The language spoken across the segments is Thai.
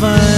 เ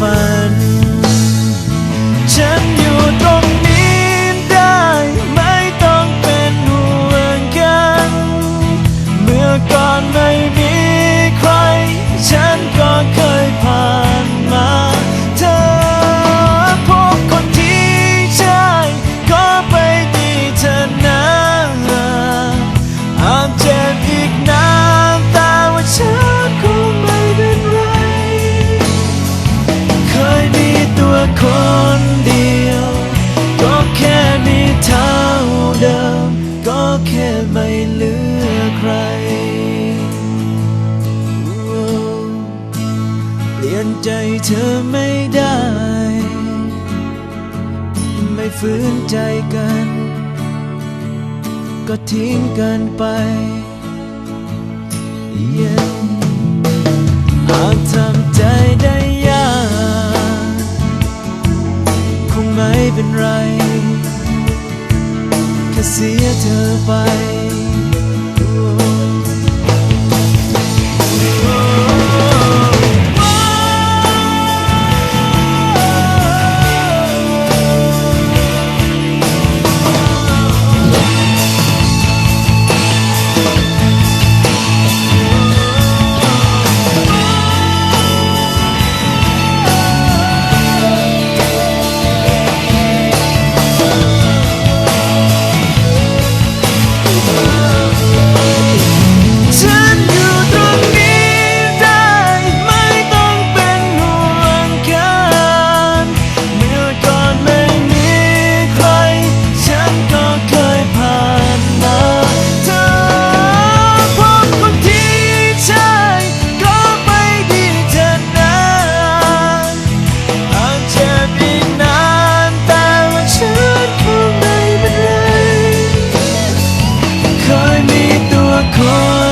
ฝัน ฉัน นใจเธอไม่ได้ ไม่ฝืนใจกัน ก็ทิ้งกันไป yeah. หากทำใจได้ยาก คงไม่เป็นไร แค่เสียเธอไป เคยมีตัวคน